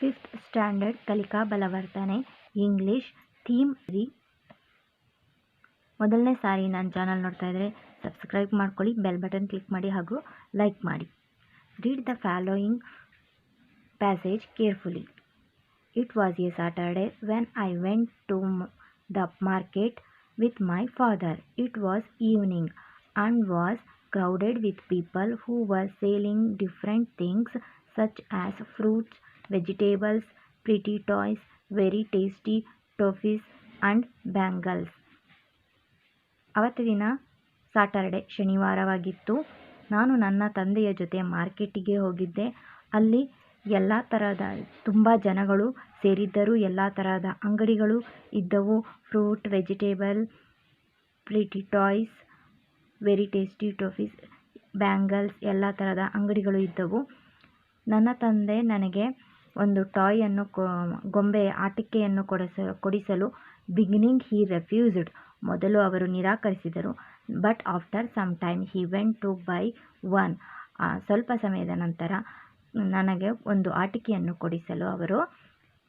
Fifth standard ಕಲಿಕಾ ಬಲವರ್ಧನೆ English theme ರೀ. ಮೊದಲನೇ ಸಾರಿ ನನ್ನ ಚಾನಲ್ ನೋಡ್ತಾ ಇದ್ದರೆ ಸಬ್ಸ್ಕ್ರೈಬ್ ಮಾಡ್ಕೊಳ್ಳಿ ಬೆಲ್ ಬಟನ್ ಕ್ಲಿಕ್ ಮಾಡಿ ಹಾಗೂ ಲೈಕ್ ಮಾಡಿ. Read the following passage carefully it was a Saturday when I went to the market with my father. It was evening and was crowded with people who were selling different things such as fruits, vegetables, pretty toys, very tasty toffees and bangles ಅವತ್ತು ದಿನ Saturday ಶನಿವಾರವಾಗಿತ್ತು. ನಾನು ನನ್ನ ತಂದೆಯ ಜೊತೆ ಮಾರ್ಕೆಟಿಗೆ ಹೋಗಿದ್ದೆ. ಅಲ್ಲಿ ಎಲ್ಲ ಥರದ ತುಂಬ ಜನಗಳು ಸೇರಿದ್ದರು. ಎಲ್ಲ ಥರದ ಅಂಗಡಿಗಳು ಇದ್ದವು. Fruit vegetable pretty toys very tasty toffees bangles ಎಲ್ಲ ಥರದ ಅಂಗಡಿಗಳು ಇದ್ದವು. ನನ್ನ ತಂದೆ ನನಗೆ ಒಂದು ಟಾಯನ್ನು ಗೊಂಬೆ ಆಟಿಕೆಯನ್ನು ಕೊಡಿಸ, ಕೊಡಿಸಲು ಬಿಗಿನಿಂಗ್ ಹಿ ರೆಫ್ಯೂಸ್ಡ್ ಮೊದಲು ಅವರು ನಿರಾಕರಿಸಿದರು but after some time he went to buy one ಸ್ವಲ್ಪ ಸಮಯದ ನಂತರ ನನಗೆ ಒಂದು ಆಟಿಕೆಯನ್ನು ಕೊಡಿಸಲು ಅವರು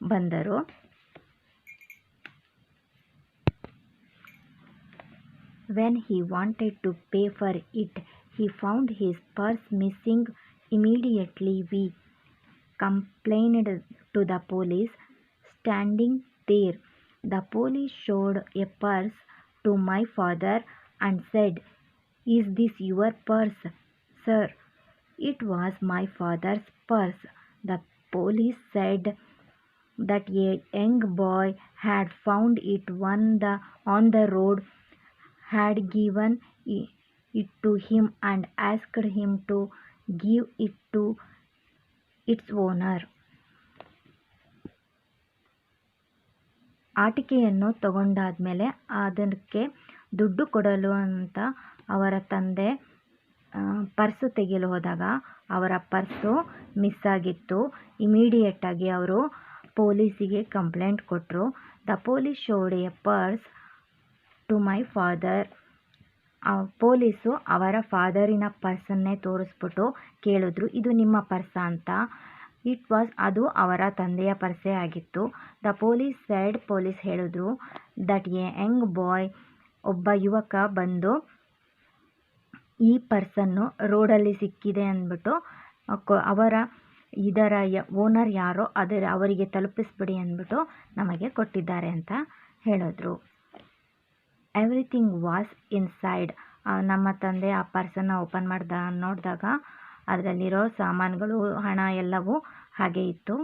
ಬಂದರು. When he wanted to pay for it he found his purse missing immediately we complained to the police. Standing there, the police showed a purse to my father and said, Is this your purse, sir? It was my father's purse. The police said that a young boy had found it on the, on the road, had given it to him and asked him to give it to its owner ಆಟಿಕೆಯನ್ನು ತಗೊಂಡಾದ್ಮೇಲೆ ಅದಕ್ಕೆ ದುಡ್ಡು ಕೊಡಲು ಅಂತ ಅವರ ತಂದೆ purse ತೆಗೆಯಲು ಹೋದಾಗ ಅವರ ಪರ್ಸು ಮಿಸ್ ಆಗಿತ್ತು. ಇಮಿಡಿಯೇಟಾಗಿ ಅವರು ಪೊಲೀಸಿಗೆ ಕಂಪ್ಲೇಂಟ್ ಕೊಟ್ಟರು the police showed a purse to my father. Police ಅವರ ಫಾದರಿನ ಪರ್ಸನ್ನೇ ತೋರಿಸ್ಬಿಟ್ಟು ಕೇಳಿದ್ರು, ಇದು ನಿಮ್ಮ ಪರ್ಸ ಅಂತ. ಇಟ್ ವಾಸ್ ಅದು ಅವರ ತಂದೆಯ ಪರ್ಸೇ ಆಗಿತ್ತು. ದ ಪೊಲೀಸ್ ಸೈಡ್ ಪೊಲೀಸ್ ಹೇಳಿದ್ರು ದಟ್ ಎ ಯಂಗ್ ಬಾಯ್ ಒಬ್ಬ ಯುವಕ ಬಂದು ಈ ಪರ್ಸನ್ನು ರೋಡಲ್ಲಿ ಸಿಕ್ಕಿದೆ ಅಂದ್ಬಿಟ್ಟು ಅವರ ಇದರ ಓನರ್ ಯಾರೋ, ಅದರ, ಅವರಿಗೆ ತಲುಪಿಸ್ಬಿಡಿ ಅಂದ್ಬಿಟ್ಟು ನಮಗೆ ಕೊಟ್ಟಿದ್ದಾರೆ ಅಂತ ಹೇಳಿದ್ರು. ಎವ್ರಿಥಿಂಗ್ ವಾಸ್ ಇನ್ಸೈಡ್ ನಮ್ಮ ತಂದೆ ಆ ಪರ್ಸನ್ನು ಓಪನ್ ಮಾಡ್ದ ನೋಡಿದಾಗ ಅದರಲ್ಲಿರೋ ಸಾಮಾನುಗಳು, ಹಣ ಎಲ್ಲವೂ ಹಾಗೆ ಇತ್ತು.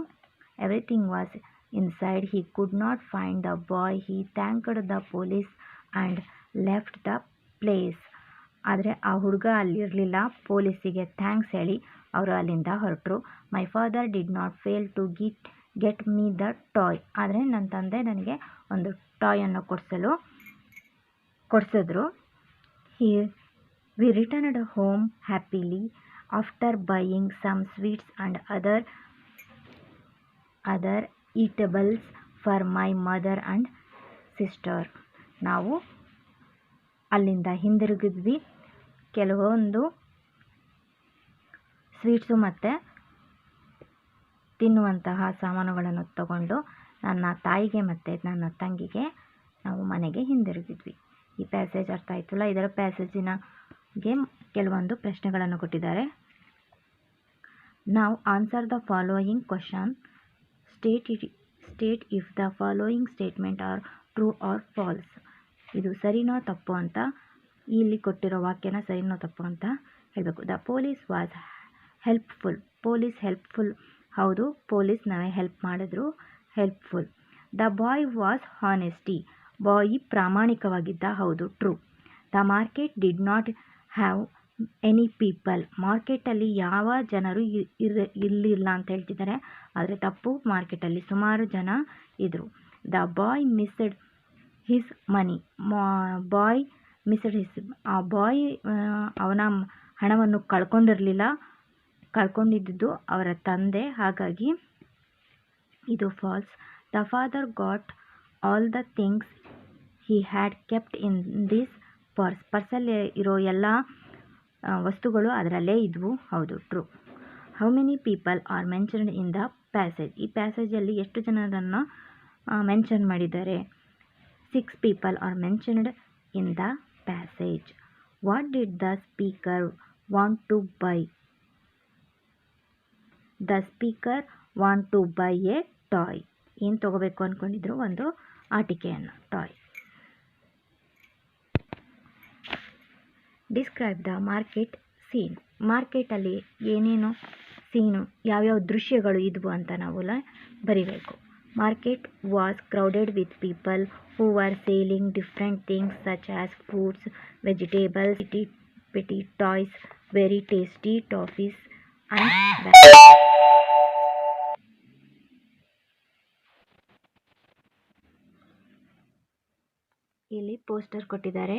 Everything was inside he could not find the boy he thanked the police and left the place ಆದರೆ ಆ ಹುಡುಗ ಅಲ್ಲಿರಲಿಲ್ಲ. ಪೊಲೀಸಿಗೆ ಥ್ಯಾಂಕ್ಸ್ ಹೇಳಿ ಅವರು ಅಲ್ಲಿಂದ ಹೊರಟರು. My father did not fail to get get me the toy ಆದರೆ ನನ್ನ ತಂದೆ ನನಗೆ ಒಂದು ಟಾಯನ್ನು ಕೊಡಿಸಲು ಕೊಡಿಸಿದ್ರು. He we returned home happily after buying some sweets and other other eatables for my mother and sister ನಾವು ಅಲ್ಲಿಂದ ಹಿಂದಿರುಗಿದ್ವಿ. ಕೆಲವೊಂದು ಸ್ವೀಟ್ಸು ಮತ್ತು ತಿನ್ನುವಂತಹ ಸಾಮಾನುಗಳನ್ನು ತಗೊಂಡು ನನ್ನ ತಾಯಿಗೆ ಮತ್ತು ನನ್ನ ತಂಗಿಗೆ ನಾವು ಮನೆಗೆ ಹಿಂದಿರುಗಿದ್ವಿ. ಈ ಪ್ಯಾಸೇಜ್ ಅರ್ಥ ಆಯ್ತಲ್ಲ? ಇದರ ಪ್ಯಾಸೇಜಿನಗೆ ಕೆಲವೊಂದು ಪ್ರಶ್ನೆಗಳನ್ನು ಕೊಟ್ಟಿದ್ದಾರೆ. ನಾವು answer the following question state it state if the following statement are true or false ಇದು ಸರಿನೋ ತಪ್ಪು ಅಂತ ಇಲ್ಲಿ ಕೊಟ್ಟಿರೋ ವಾಕ್ಯನ ಸರಿನೋ ತಪ್ಪು ಅಂತ ಹೇಳಬೇಕು. The police was helpful police helpful ಹೌದು ಪೊಲೀಸ್ ನಾವೇ ಹೆಲ್ಪ್ ಮಾಡಿದ್ರು. Helpful the boy was honesty boy ಪ್ರಾಮಾಣಿಕವಾಗಿದ್ದ ಹೌದು true the market did not have any people ಮಾರ್ಕೆಟಲ್ಲಿ ಯಾವ ಜನರು ಇರ ಇರಲಿಲ್ಲ ಅಂತ ಹೇಳ್ತಿದ್ದಾರೆ. ಆದರೆ ತಪ್ಪು ಮಾರ್ಕೆಟಲ್ಲಿ ಸುಮಾರು ಜನ ಇದ್ದರು the boy missed his money boy missed his ಆ ಬಾಯ್ ಅವನ ಹಣವನ್ನು ಕಳ್ಕೊಂಡಿರಲಿಲ್ಲ. ಕಳ್ಕೊಂಡಿದ್ದು ಅವರ ತಂದೆ. ಹಾಗಾಗಿ ಇದು false the father got all the things he had kept in this purse ಪರ್ಸಲ್ಲಿ ಇರೋ ಎಲ್ಲ ವಸ್ತುಗಳು ಅದರಲ್ಲೇ ಇದ್ವು. ಹೌದು true how many people are mentioned in the passage ಈ ಪ್ಯಾಸೇಜಲ್ಲಿ ಎಷ್ಟು ಜನರನ್ನು ಮೆನ್ಷನ್ ಮಾಡಿದ್ದಾರೆ? Six people are mentioned in the passage what did the speaker want to buy the speaker want to buy a toy ಏನು ತೊಗೋಬೇಕು ಅಂದ್ಕೊಂಡಿದ್ರು ಒಂದು ಆಟಿಕೆಯನ್ನು toy describe the market scene ಮಾರ್ಕೆಟಲ್ಲಿ ಏನೇನು ಸೀನು ಯಾವ್ಯಾವ ದೃಶ್ಯಗಳು ಇದ್ವು ಅಂತ ನಾವು ಲ ಬರಿಬೇಕು. Market was crowded with people who are selling different things such as fruits vegetables city pity toys very tasty toffees and ಇಲ್ಲಿ ಪೋಸ್ಟರ್ ಕೊಟ್ಟಿದ್ದಾರೆ.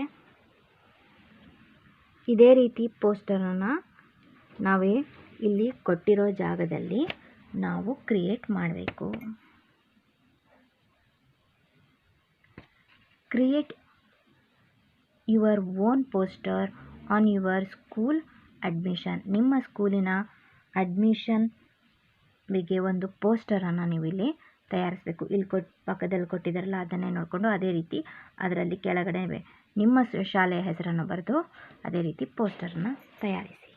ಇದೇ ರೀತಿ ಪೋಸ್ಟರನ್ನು ನಾವೇ ಇಲ್ಲಿ ಕೊಟ್ಟಿರೋ ಜಾಗದಲ್ಲಿ ನಾವು ಕ್ರಿಯೇಟ್ ಮಾಡಬೇಕು. Create your own poster on your school admission. ನಿಮ್ಮ ಸ್ಕೂಲಿನ ಅಡ್ಮಿಷನ್ ಬಗ್ಗೆ ಒಂದು ಪೋಸ್ಟರನ್ನು ನೀವು ಇಲ್ಲಿ ತಯಾರಿಸಬೇಕು. ಇಲ್ಲಿ ಕೊಟ್ಟು ಪಕ್ಕದಲ್ಲಿ ಕೊಟ್ಟಿದ್ದಾರಲ್ಲ, ಅದನ್ನೇ ನೋಡಿಕೊಂಡು ಅದೇ ರೀತಿ ಅದರಲ್ಲಿ ಕೆಳಗಡೆ ನಿಮ್ಮ ಶಾಲೆಯ ಹೆಸರನ್ನು ಬರೆದು ಅದೇ ರೀತಿ ಪೋಸ್ಟರನ್ನು ತಯಾರಿಸಿ.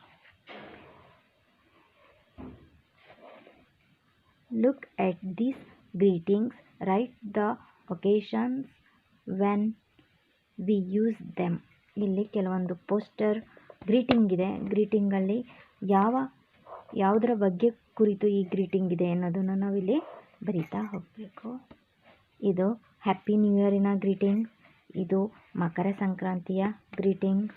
Look at this greetings write the occasions when we use them ಇಲ್ಲಿ ಕೆಲವೊಂದು ಪೋಸ್ಟರ್ ಗ್ರೀಟಿಂಗ್ ಇದೆ. ಗ್ರೀಟಿಂಗಲ್ಲಿ ಯಾವ, ಯಾವುದರ ಬಗ್ಗೆ ಕುರಿತು ಈ ಗ್ರೀಟಿಂಗ್ ಇದೆ ಅನ್ನೋದನ್ನು ನಾವಿಲ್ಲಿ ಬರಿತಾ ಹೋಗಬೇಕು. ಇದು ಹ್ಯಾಪಿ ನ್ಯೂ ಇಯರಿನ ಗ್ರೀಟಿಂಗ್ ಇದು ಮಕರ ಸಂಕ್ರಾಂತಿಯ ಗ್ರೀಟಿಂಗ್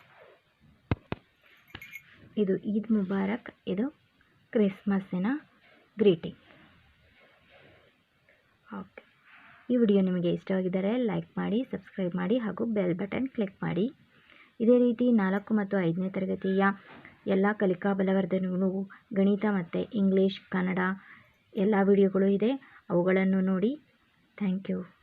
ಇದು ಈದ್ ಮುಬಾರಕ್, ಇದು ಕ್ರಿಸ್ಮಸ್ಸಿನ ಗ್ರೀಟಿಂಗ್. ಓಕೆ. ಈ ವಿಡಿಯೋ ನಿಮಗೆ ಇಷ್ಟವಾಗಿದ್ದರೆ ಲೈಕ್ ಮಾಡಿ, ಸಬ್ಸ್ಕ್ರೈಬ್ ಮಾಡಿ ಹಾಗೂ ಬೆಲ್ ಬಟನ್ ಕ್ಲಿಕ್ ಮಾಡಿ. ಇದೇ ರೀತಿ ನಾಲ್ಕು ಮತ್ತು ಐದನೇ ತರಗತಿಯ ಎಲ್ಲ ಕಲಿಕಾ ಬಲವರ್ಧನೆಗಳು, ಗಣಿತ ಮತ್ತು ಇಂಗ್ಲೀಷ್, ಕನ್ನಡ ಎಲ್ಲ ವಿಡಿಯೋಗಳು ಇದೆ. ಅವುಗಳನ್ನು ನೋಡಿ. Thank you.